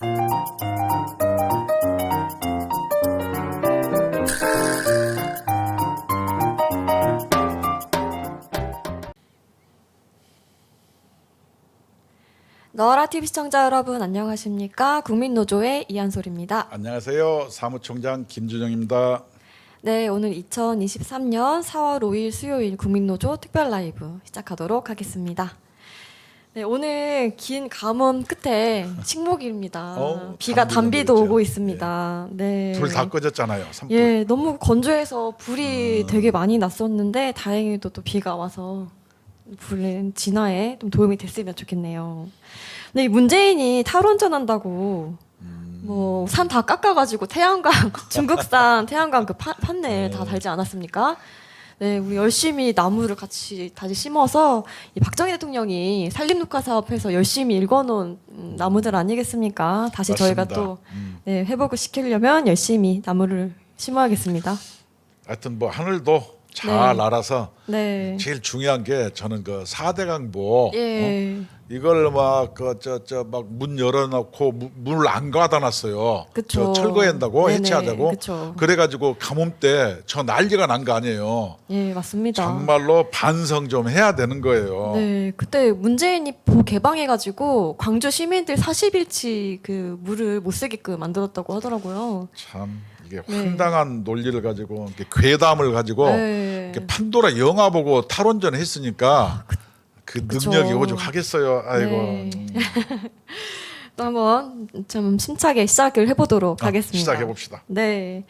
너라 TV 시청자 여러분 안녕하십니까? 국민노조의 이한솔입니다. 안녕하세요. 사무총장 김준영입니다. 네, 오늘 2023년 4월 5일 수요일 국민노조 특별 라이브 시작하도록 하겠습니다. 네, 오늘 긴 가뭄 끝에 식목일입니다. 어, 비가 단비도 단비도 오고 있죠. 있습니다. 네. 불 다 꺼졌잖아요. 산불. 예, 너무 건조해서 불이 음. 되게 많이 났었는데 다행히도 또 비가 와서 불의 진화에 좀 도움이 됐으면 좋겠네요. 근데 이 문재인이 탈원전 한다고 음. 뭐산 다 깎아가지고 태양광 중국산 태양광 그 파- 판넬 다 어. 달지 않았습니까? 네, 우리 열심히 나무를 같이 다시 심어서 이 박정희 대통령이 산림녹화 사업해서 열심히 일궈놓은 음, 나무들 아니겠습니까? 다시 저희가 맞습니다. 또 음. 네, 회복을 시키려면 열심히 나무를 심어야겠습니다. 하여튼 뭐 하늘도 잘 네. 알아서 네. 제일 중요한 게 저는 그 4대 강보 어? 예. 이걸 막그저저막 문 열어놓고 물안 가다놨어요. 그쵸. 저 철거한다고 네네, 해체하자고. 그쵸. 그래가지고 가뭄 때 저 난리가 난 거 아니에요. 예, 맞습니다. 정말로 반성 좀 해야 되는 거예요. 네, 그때 문재인이 보 개방해가지고 광주 시민들 40일치 그 물을 못 쓰게끔 만들었다고 하더라고요. 참 이게 네. 황당한 논리를 가지고 이렇게 괴담을 가지고 네. 이렇게 판도라 영화 보고 탈원전 했으니까 그, 그쵸. 능력이 오죽하겠어요. 아이고. 네. 음, 또 한번 좀 심차게 시작을 해보도록 아, 하겠습니다. 시작해 봅시다. 네,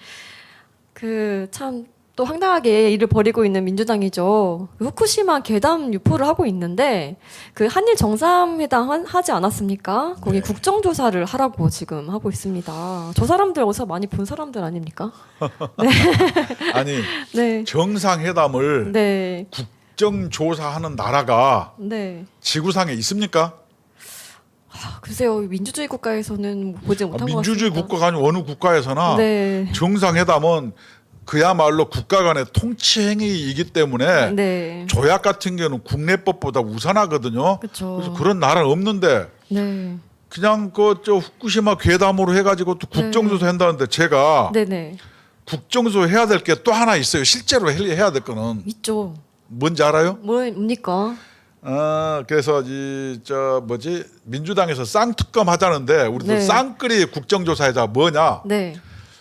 그 참 또 황당하게 일을 벌이고 있는 민주당이죠. 그 후쿠시마 괴담 유포를 하고 있는데 그 한일 정상회담 한- 하지 않았습니까? 거기 네. 국정조사를 하라고 지금 하고 있습니다. 저 사람들 어디서 많이 본 사람들 아닙니까? 아니 네, 정상회담을 네, 국정조사하는 나라가 네. 지구상에 있습니까? 아, 글쎄요, 민주주의 국가에서는 뭐 보지 아, 못한 것 민주주의. 국가가 아닌 어느 국가에서나 네, 정상회담은 그야말로 국가 간의 통치 행위이기 때문에 네, 조약 같은 경우는 국내법보다 우선하거든요. 그렇죠. 그래서 그런 나라는 없는데 네, 그냥 그 저 후쿠시마 괴담으로 해가지고 또 국정조사 한다는데 제가 네, 네, 국정조사 해야 될 게 또 하나 있어요. 실제로 해- 해야 될 거는 있죠. 뭔지 알아요? 뭡니까? 어, 그래서 이 저 뭐지 민주당에서 쌍특검 하자는데 우리도 네. 쌍끌이 국정조사하자 뭐냐? 네,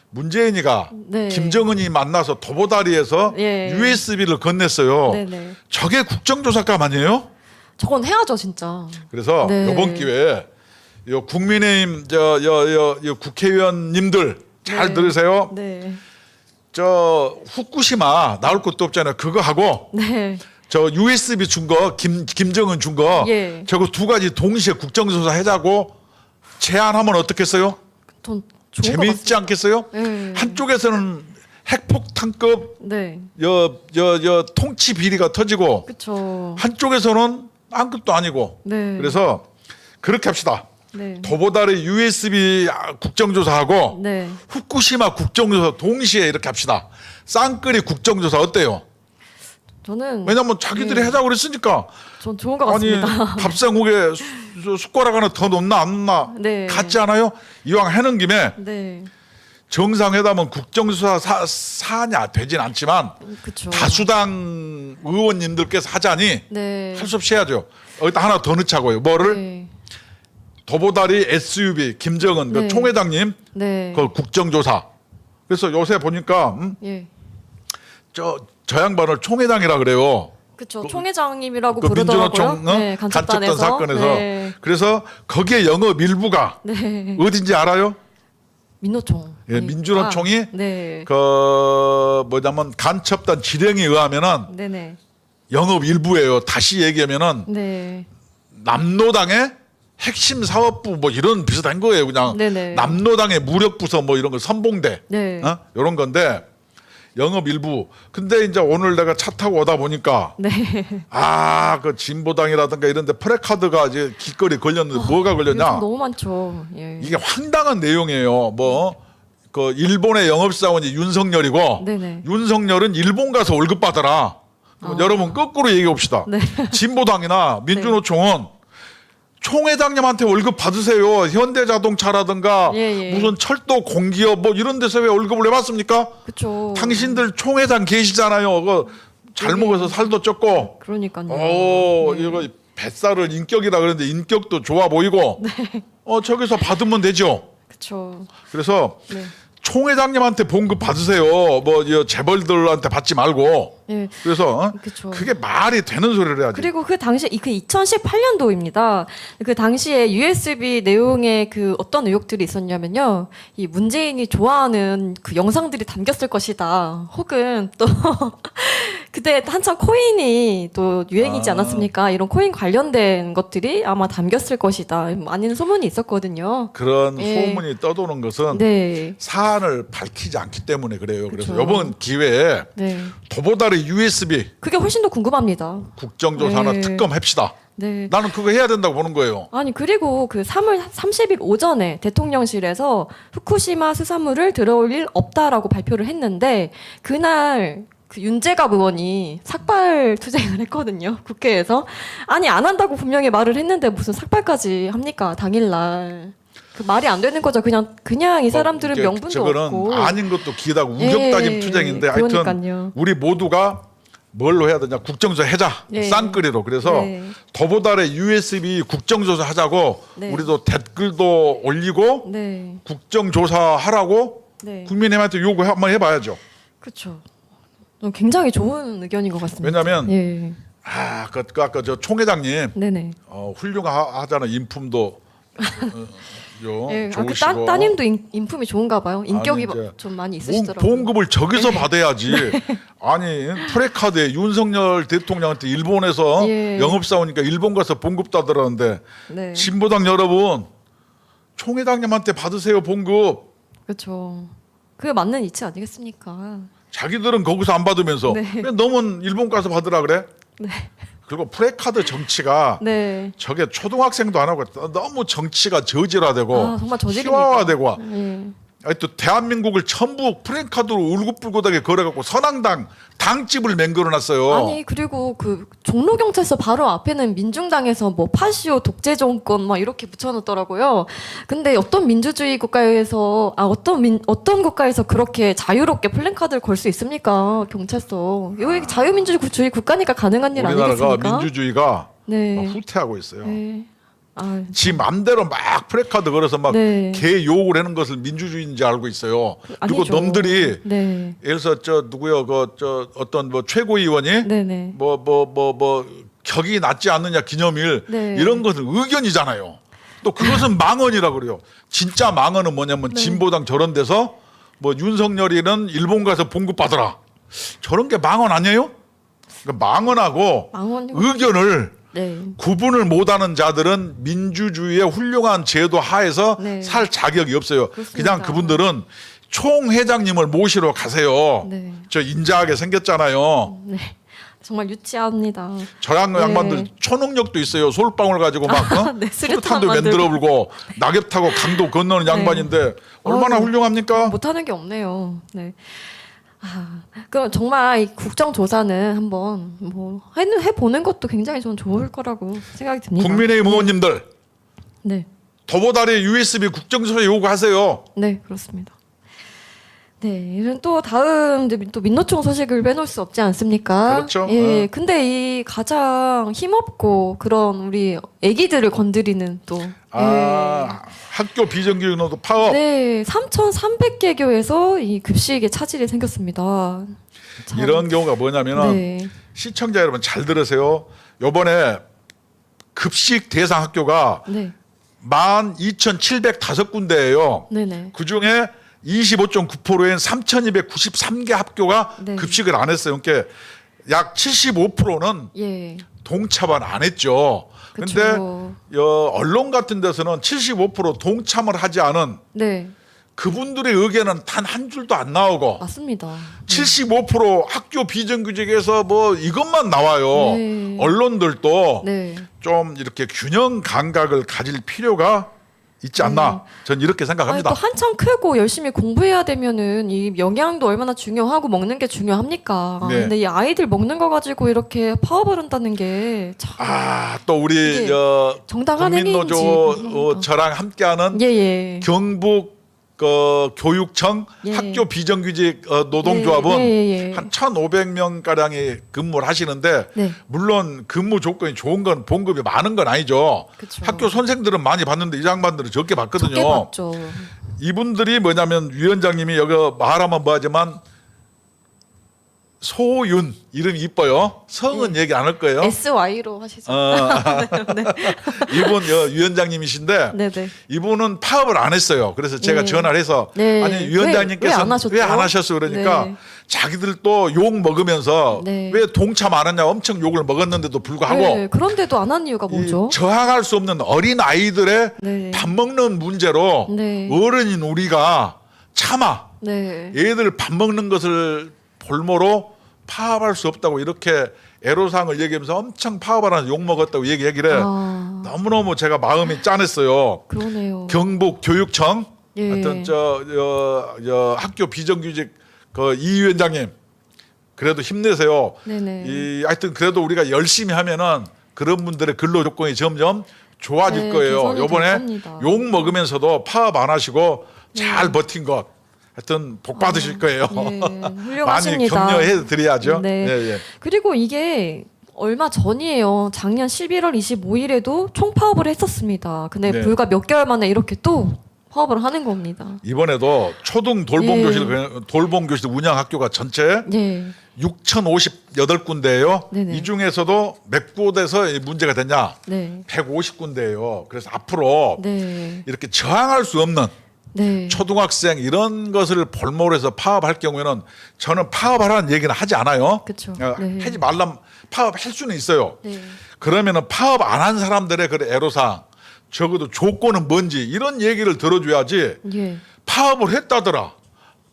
문재인이가 네. 김정은이 만나서 도보다리에서 예. USB를 건넸어요. 네, 네. 저게 국정조사감 아니에요? 저건 해야죠, 진짜. 그래서 네. 이번 기회에 요 국민의힘 저 여 여 여, 국회의원님들 잘 네. 들으세요. 네, 저 후쿠시마 나올 것도 없잖아요. 그거 하고 네, 저 USB 준 거 김 김정은 준 거 예. 저거 두 가지 동시에 국정조사 해자고 제안하면 어떻겠어요? 전 재미있지. 않겠어요? 네. 한쪽에서는 핵폭탄급 네, 여 여 여 통치 비리가 터지고 그렇죠. 한쪽에서는 아무것도 아니고 네, 그래서 그렇게 합시다. 네, 도보다리 USB 국정조사하고 네, 후쿠시마 국정조사 동시에 이렇게 합시다. 쌍끌이 국정조사 어때요? 저는 왜냐면 자기들이 네. 하자고 그랬으니까 전 좋은 것 아니 같습니다. 밥상국에 수- 숟가락 하나 더 넣나 안 넣나 네. 같지 않아요? 이왕 해는 김에 네, 정상회담은 국정조사 사, 사냐 되진 않지만 그렇죠. 다수당 의원님들께서 하자니 네, 할 수 없이 해야죠. 여기다 하나 더 넣자고요. 뭐를 네, 도보다리 SUV 김정은 그 네. 총회장님 네, 그 국정조사. 그래서 요새 보니까 음, 예, 저, 저 양반을 총회장이라 그래요. 그렇죠. 총회장님이라고 그 부르더라고요. 민주노총 어? 네, 간첩단. 사건에서 네, 그래서 거기에 영업 일부가 네, 어딘지 알아요? 민노총. 예, 아니, 민주노총이 아, 네, 그 뭐냐면 간첩단 지령에 의하면은 네, 네, 영업 일부예요. 다시 얘기하면은 네, 남노당의 핵심 사업부 뭐 이런 비슷한 거예요. 그냥 네네. 남노당의 무력 부서 뭐 이런 거 선봉대 네, 어? 이런 건데 영업 일부. 근데 이제 오늘 내가 차 타고 오다 보니까 네, 아 그 진보당이라든가 이런 데 프레카드가 이제 길거리 걸렸는데 뭐가 요즘 걸렸냐? 너무 많죠. 예, 이게 황당한 내용이에요. 뭐 그 일본의 영업사원이 윤석열이고 네네. 윤석열은 일본 가서 월급 받아라. 그럼 여러분 거꾸로 얘기해 봅시다. 네. 진보당이나 민주노총은 총회장님한테 월급 받으세요. 현대자동차라든가 예, 예. 무슨 철도 공기업 뭐 이런 데서 왜 월급을 내 받습니까? 그렇죠. 당신들 총회장 계시잖아요. 그잘 네. 먹어서 살도 쪘고. 그러니까요. 오, 네. 이거 뱃살을 인격이라 그러는데 인격도 좋아 보이고. 네. 어, 저기서 받으면 되죠. 그렇죠. 그래서 네. 총회장님한테 봉급 받으세요. 뭐이 재벌들한테 받지 말고. 예. 그래서 어? 그쵸. 그게 말이 되는 소리를 해야지. 그리고 그 당시 그 2018년도입니다. 그 당시에 USB 내용에 그 어떤 의혹들이 있었냐면요. 이 문재인이 좋아하는 그 영상들이 담겼을 것이다. 혹은 또 그때 한참 코인이 또 유행이지 아. 않았습니까? 이런 코인 관련된 것들이 아마 담겼을 것이다. 많은 소문이 있었거든요. 그런 예. 소문이 떠도는 것은 네. 사안을 밝히지 않기 때문에 그래요. 그래서 그쵸. 이번 기회에 네. 도보다리 USB 그게 훨씬 더 궁금합니다. 국정조사나 네. 특검합시다. 네. 나는 그거 해야 된다고 보는 거예요. 아니 그리고 그 3월 30일 오전에 대통령실에서 후쿠시마 수산물을 들어올 일 없다라고 발표를 했는데 그날 그 윤재갑 의원이 삭발 투쟁을 했거든요 국회에서 아니 안 한다고 분명히 말을 했는데 무슨 삭발까지 합니까 당일날 그 말이 안 되는 거죠 그냥 그냥 이 사람들은 뭐 이게 명분도 저거는 없고 아닌 것도 기다고 우격다짐 예, 투쟁인데 하여튼 그러니까요. 우리 모두가 뭘로 해야 되냐 국정조사 하자 예. 쌍끌이로 그래서 네. 더보달의 USB 국정조사 하자고 네. 우리도 댓글도 올리고 네, 국정조사 하라고 네, 국민의힘한테 요구 한번 해봐야죠. 그렇죠. 굉장히 좋은 의견인 것 같습니다. 왜냐하면 예, 아, 그, 그 아까 저 총회장님 네네. 어, 훌륭하잖아 인품도 어, 요 예, 아, 그 따, 따님도 인, 인품이 좋은가 봐요. 인격이 아니, 이제 좀 많이 봉, 있으시더라고요. 봉급을 저기서 받아야지. 아니 프레카드에 윤석열 대통령한테 일본에서 예. 영업사오니까 일본 가서 봉급 따더라는데 네, 진보당 여러분 총회장님한테 받으세요 봉급. 그렇죠. 그게 맞는 이치 아니겠습니까? 자기들은 거기서 안 받으면서 네. 왜 너는 일본 가서 받으라 그래? 네, 그리고 프레카드 정치가 네. 저게 초등학생도 안 하고 너무 정치가 저질화되고 아 정말. 희화화되고 예. 아니 또 대한민국을 전부 프랭카드로 울긋불긋하게 걸어갖고 선앙당 당집을 맹글어놨어요. 아니 그리고 그 종로 경찰서 바로 앞에는 민중당에서 뭐 파시오 독재 정권 막 이렇게 붙여놓더라고요. 근데 어떤 민주주의 국가에서 아 어떤 민 어떤 국가에서 그렇게 자유롭게 플랜카드를 걸 수 있습니까? 경찰서 여기 자유민주주의 국가니까 가능한 일 우리나라가 아니겠습니까? 민주주의가 네. 막 후퇴하고 있어요. 네. 아, 지 맘대로 막 프레카드 걸어서 막 네. 개 욕을 하는 것을 민주주의인지 알고 있어요. 그리고 아니죠. 놈들이 네. 예를 들어서 저 누구요 그 저 어떤 뭐 최고위원이 네네. 뭐뭐 뭐 뭐 격이 낮지 않느냐 기념일 네. 이런 것은 의견이잖아요. 또 그것은 망언이라 그래요. 진짜 망언은 뭐냐면 네. 진보당 저런 데서 뭐 윤석열이는 일본 가서 봉급 받으라 저런 게 망언 아니에요? 그러니까 망언하고 망언. 의견을 네. 구분을 못하는 자들은 민주주의의 훌륭한 제도 하에서 네. 살 자격이 없어요. 그렇습니다. 그냥 그분들은 총 회장님을 모시러 가세요. 네. 저 인자하게 생겼잖아요. 네. 정말 유치합니다. 저양 네. 양반들 초능력도 있어요. 솔방울 가지고 막 어? 네, 수류탄도 수류탄 만들어 불고 낙엽 타고 강도 건너는 네. 양반인데 얼마나 어우, 훌륭합니까? 못하는 게 없네요. 네. 아, 그럼 정말 이 국정조사는 한번 뭐 해, 해보는 것도 굉장히 저는 좋을 거라고 생각이 듭니다. 국민의힘 의원님들 네, 더보다리 USB 국정조사 요구하세요. 네 그렇습니다. 네, 이런 또 다음 이제 또 민노총 소식을 빼놓을 수 없지 않습니까? 그렇죠. 예, 어. 근데 이 가장 힘없고 그런 우리 아기들을 건드리는 또아 학교 비정규직노도 파업. 네, 3,300개 교에서 이 급식에 차질이 생겼습니다. 참, 이런 경우가 뭐냐면은 네, 시청자 여러분 잘 들으세요. 요번에 급식 대상 학교가 네, 12,705군데예요. 네네. 그 중에 25.9%인 3,293개 학교가 네. 급식을 안 했어요. 그러니까 약 75%는 예. 동참을 안 했죠. 근데 그쵸. 여, 언론 같은 데서는 75% 동참을 하지 않은 네, 그분들의 의견은 단 한 줄도 안 나오고 맞습니다. 75% 학교 비정규직에서 뭐 이것만 나와요. 네. 언론들도 네, 좀 이렇게 균형 감각을 가질 필요가 있지 않나? 전 이렇게 아니, 생각합니다. 또 한참 크고 열심히 공부해야 되면은 이 영양도 얼마나 중요하고 먹는 게 중요합니까? 네. 근데 이 아이들 먹는 거 가지고 이렇게 파업을 한다는 게 참 아, 또 우리 정당한 행위인지 국민노조 어, 저랑 함께하는 예 예 경북 그 교육청 예. 학교 비정규직 어, 노동조합은 예, 예, 예. 한 1,500명 가량이 근무를 하시는데 네. 물론 근무 조건이 좋은 건 봉급이 많은 건 아니죠. 그쵸. 학교 선생들은 많이 받는데 이 양반들은 적게 받거든요. 적게 받죠. 이분들이 뭐냐면 위원장님이 여기 말하면 뭐하지만 소윤 이름이 이뻐요. 성은 얘기 안 할 거예요. SY로 하시죠. 어, 이분 여, 위원장님이신데 네네. 이분은 파업을 안 했어요. 그래서 제가 네. 전화를 해서 네. 아니 왜- 위원장님께서 왜안 하셨죠? 왜안 하셨어 그러니까 네. 자기들 또 욕 먹으면서 네. 왜 동참 안 했냐 엄청 욕을 먹었는데도 불구하고 네, 그런데도 안 한 이유가 이 뭐죠? 저항할 수 없는 어린 아이들의 네. 밥 먹는 문제로 네. 어른인 우리가 참아 네. 애들 밥 먹는 것을 볼모로 파업할 수 없다고 이렇게 애로사항을 얘기하면서 엄청 파업하라는 욕 먹었다고 얘기하길래 아, 너무너무 제가 마음이 짠했어요. 그러네요. 경북 교육청 예. 하여튼 저, 저, 저 학교 비정규직 그 이 위원장님 그래도 힘내세요. 네네. 이 하여튼 그래도 우리가 열심히 하면은 그런 분들의 근로 조건이 점점 좋아질 네, 거예요. 요번에. 욕 먹으면서도 파업 안 하시고 네. 잘 버틴 것 하여튼 복 받으실 거예요. 예, 많이 훌륭하십니다. 격려해 드려야죠. 네. 예, 예. 그리고 이게 얼마 전이에요. 작년 11월 25일에도 총파업을 했었습니다. 근데 네. 불과 몇 개월 만에 이렇게 또 파업을 하는 겁니다. 이번에도 초등 돌봄교실 예. 돌봄 교실 운영 학교가 전체 예. 6,058군데예요. 네네. 이 중에서도 몇 곳에서 이 문제가 됐냐? 네. 150군데예요. 그래서 앞으로 네. 이렇게 저항할 수 없는 네. 초등학생 이런 것을 볼모로 해서 파업할 경우에는 저는 파업하라는 얘기는 하지 않아요. 그쵸. 어, 네. 하지 말람 파업할 수는 있어요. 네. 그러면은 파업 안 한 사람들의 그 애로사항 적어도 조건은 뭔지 이런 얘기를 들어줘야지 예. 파업을 했다더라.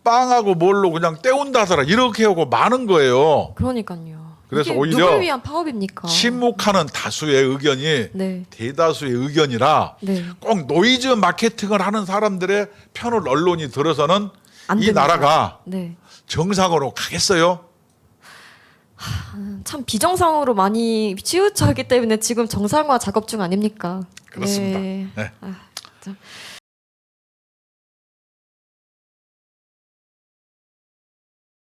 빵하고 뭘로 그냥 때운다더라. 이렇게 하고 많은 거예요. 그러니까요. 그래서 이게 오히려 누굴 위한 파업입니까? 침묵하는 다수의 의견이 네. 대다수의 의견이라 네. 꼭 노이즈 마케팅을 하는 사람들의 편을 언론이 들어서는 안 이 됩니다. 나라가 네. 정상으로 가겠어요? 참 비정상으로 많이 치우쳐 있기 때문에 지금 정상화 작업 중 아닙니까? 그렇습니다. 네. 네. 아.